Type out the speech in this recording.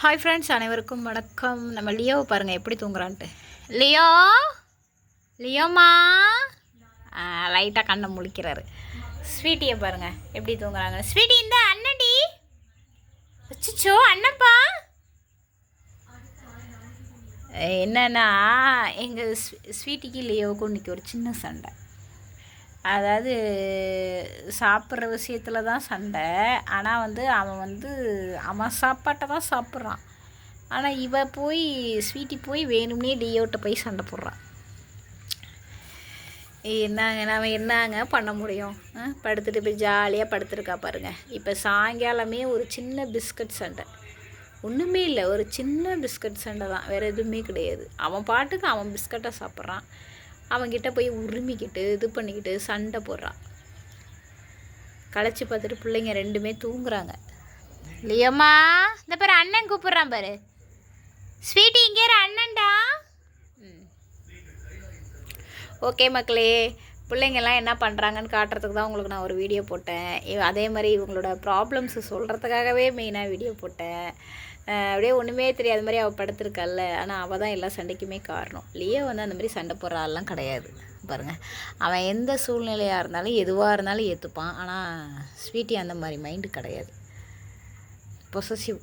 Hi friends அனைவருக்கும் வணக்கம். நம்ம லியோவை பாருங்கள் எப்படி தூங்குறான்ட்டு. லியோ? லியோமா லைட்டாக கண்ணை முழிக்கிறாரு. ஸ்வீட்டியை பாருங்கள் எப்படி தூங்குறாங்க. ஸ்வீட்டி இந்த அண்ணன்டி. அச்சோ அண்ணப்பா. என்னன்னா எங்கள் ஸ்வீட்டிக்கு லியோவுக்கும் இன்றைக்கி ஒரு சின்ன சண்டை. அதாவது சாப்பிட்ற விஷயத்தில் தான் சண்டை. ஆனால் வந்து அவன் வந்து அவன் சாப்பாட்டை தான் சாப்பிட்றான். ஆனால் இவ போய் ஸ்வீட்டி போய் வேணும்னே டியோட்ட போய் சண்டை போடுறான். என்னங்க நாம் என்னங்க பண்ண முடியும்? படுத்துட்டு போய் ஜாலியாக படுத்துருக்கா பாருங்க. இப்போ சாயங்காலமே ஒரு சின்ன பிஸ்கட் சண்டை. ஒன்றுமே இல்லை ஒரு சின்ன பிஸ்கட் சண்டை தான். வேறு எதுவுமே கிடையாது. அவன் பாட்டுக்கு அவன் பிஸ்கட்டை சாப்பிட்றான். அவன்கிட்ட போய் உரிமிக்கிட்டு இது பண்ணிக்கிட்டு சண்டை போடுறான். களைச்சி பார்த்துட்டு பிள்ளைங்க ரெண்டுமே தூங்குறாங்க. இல்லையம்மா இந்த பாரு அண்ணன் கூப்பிட்றான் பாரு. ஸ்வீட்டி இங்கே அண்ணன்டா. ஓகே மக்களே பிள்ளைங்கெல்லாம் என்ன பண்ணுறாங்கன்னு காட்டுறதுக்கு தான் உங்களுக்கு நான் ஒரு வீடியோ போட்டேன். அதே மாதிரி இவங்களோட ப்ராப்ளம்ஸை சொல்கிறதுக்காகவே மெயினாக வீடியோ போட்டேன். அப்படியே ஒன்றுமே தெரியாத மாதிரி அவள் படுத்திருக்கல்ல. ஆனால் அவள் தான் எல்லா சண்டைக்குமே காரணம். லியோ வந்து அந்த மாதிரி சண்டை போடுற ஆள்லாம் கிடையாது. பாருங்கள் அவன் எந்த சூழ்நிலையாக இருந்தாலும் எதுவாக இருந்தாலும் ஏற்றுப்பான் ஆனால் ஸ்வீட்டி அந்த மாதிரி மைண்டு கிடையாது. பொசசிவ்